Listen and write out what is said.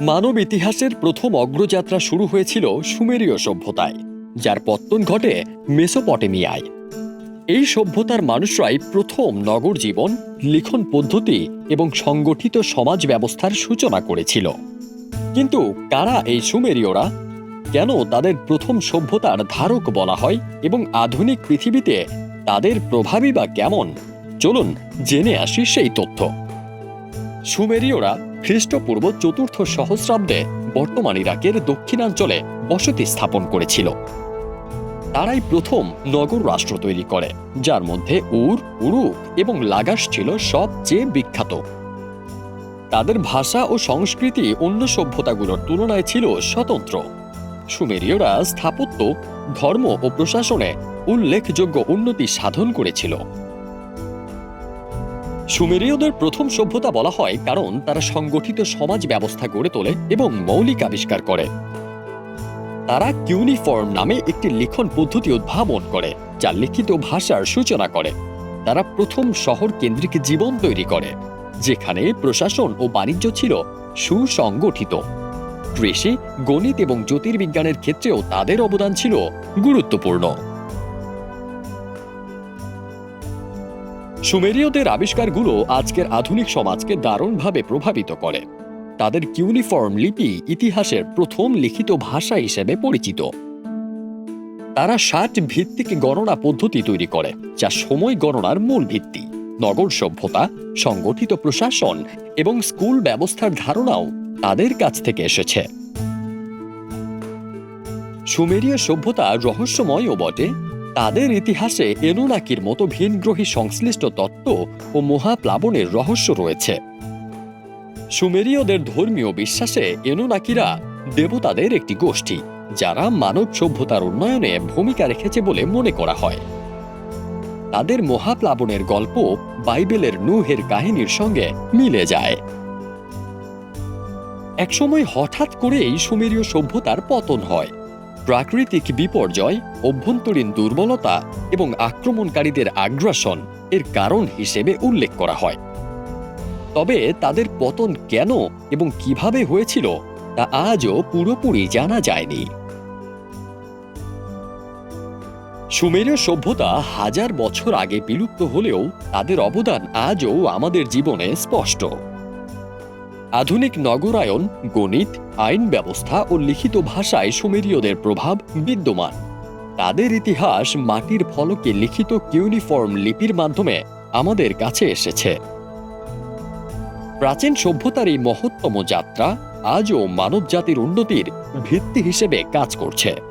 মানব ইতিহাসের প্রথম অগ্রযাত্রা শুরু হয়েছিল সুমেরীয় সভ্যতায়, যার পত্তন ঘটে মেসোপটেমিয়ায়। এই সভ্যতার মানুষরাই প্রথম নগর জীবন, লিখন পদ্ধতি এবং সংগঠিত সমাজ ব্যবস্থার সূচনা করেছিল। কিন্তু কারা এই সুমেরীয়রা? কেন তাদের প্রথম সভ্যতার ধারক বলা হয় এবং আধুনিক পৃথিবীতে তাদের প্রভাবই বা কেমন? চলুন জেনে আসি সেই তথ্য। সুমেরীয়রা খ্রিস্টপূর্ব চতুর্থ সহস্রাব্দে বর্তমান ইরাকের দক্ষিণাঞ্চলে বসতি স্থাপন করেছিল। তারাই প্রথম নগর রাষ্ট্র তৈরি করে, যার মধ্যে উর, উরুক এবং লাগাস ছিল সবচেয়ে বিখ্যাত। তাদের ভাষা ও সংস্কৃতি অন্য সভ্যতাগুলোর তুলনায় ছিল স্বতন্ত্র। সুমেরীয়রা স্থাপত্য, ধর্ম ও প্রশাসনে উল্লেখযোগ্য উন্নতি সাধন করেছিল। সুমেরীয়দের প্রথম সভ্যতা বলা হয় কারণ তারা সংগঠিত সমাজ ব্যবস্থা গড়ে তোলে এবং মৌলিক আবিষ্কার করে। তারা কিউনিফর্ম নামে একটি লিখন পদ্ধতি উদ্ভাবন করে, যা লিখিত ভাষার সূচনা করে। তারা প্রথম শহর কেন্দ্রিক জীবন তৈরি করে, যেখানে প্রশাসন ও বাণিজ্য ছিল সুসংগঠিত। কৃষি, গণিত এবং জ্যোতির্বিজ্ঞানের ক্ষেত্রেও তাদের অবদান ছিল গুরুত্বপূর্ণ। সুমেরীয়দের আবিষ্কারগুলো আজকের আধুনিক সমাজকে দারুণভাবে প্রভাবিত করে। তাদের কিউনিফর্ম লিপি ইতিহাসের প্রথম লিখিত ভাষা হিসেবে পরিচিত। তারা ষাট ভিত্তিক গণনা পদ্ধতি তৈরি করে, যা সময় গণনার মূল ভিত্তি। নগর সভ্যতা, সংগঠিত প্রশাসন এবং স্কুল ব্যবস্থার ধারণাও তাদের কাছ থেকে এসেছে। সুমেরীয় সভ্যতা রহস্যময়ও বটে। তাদের ইতিহাসে এনুনাকির মতো ভিনগ্রহী সংশ্লিষ্ট তত্ত্ব ও মহাপ্লাবনের রহস্য রয়েছে। সুমেরীয়দের ধর্মীয় বিশ্বাসে এনুনাকিরা দেবতাদের একটি গোষ্ঠী, যারা মানব সভ্যতার উন্নয়নে ভূমিকা রেখেছে বলে মনে করা হয়। তাদের মহাপ্লাবনের গল্প বাইবেলের নুহের কাহিনীর সঙ্গে মিলে যায়। একসময় হঠাৎ করেই সুমেরীয় সভ্যতার পতন হয়। প্রাকৃতিক বিপর্যয়, অভ্যন্তরীণ দুর্বলতা এবং আক্রমণকারীদের আগ্রাসন এর কারণ হিসেবে উল্লেখ করা হয়। তবে তাদের পতন কেন এবং কীভাবে হয়েছিল তা আজও পুরোপুরি জানা যায়নি। সুমেরীয় সভ্যতা হাজার বছর আগে বিলুপ্ত হলেও তাদের অবদান আজও আমাদের জীবনে স্পষ্ট। আধুনিক নগরায়ন, গণিত, আইন ব্যবস্থা ও লিখিত ভাষায় সুমেরীয়দের প্রভাব বিদ্যমান। তাদের ইতিহাস মাটির ফলকে লিখিত কিউনিফর্ম লিপির মাধ্যমে আমাদের কাছে এসেছে। প্রাচীন সভ্যতার এই মহত্তম যাত্রা আজও মানবজাতির উন্নতির ভিত্তি হিসেবে কাজ করছে।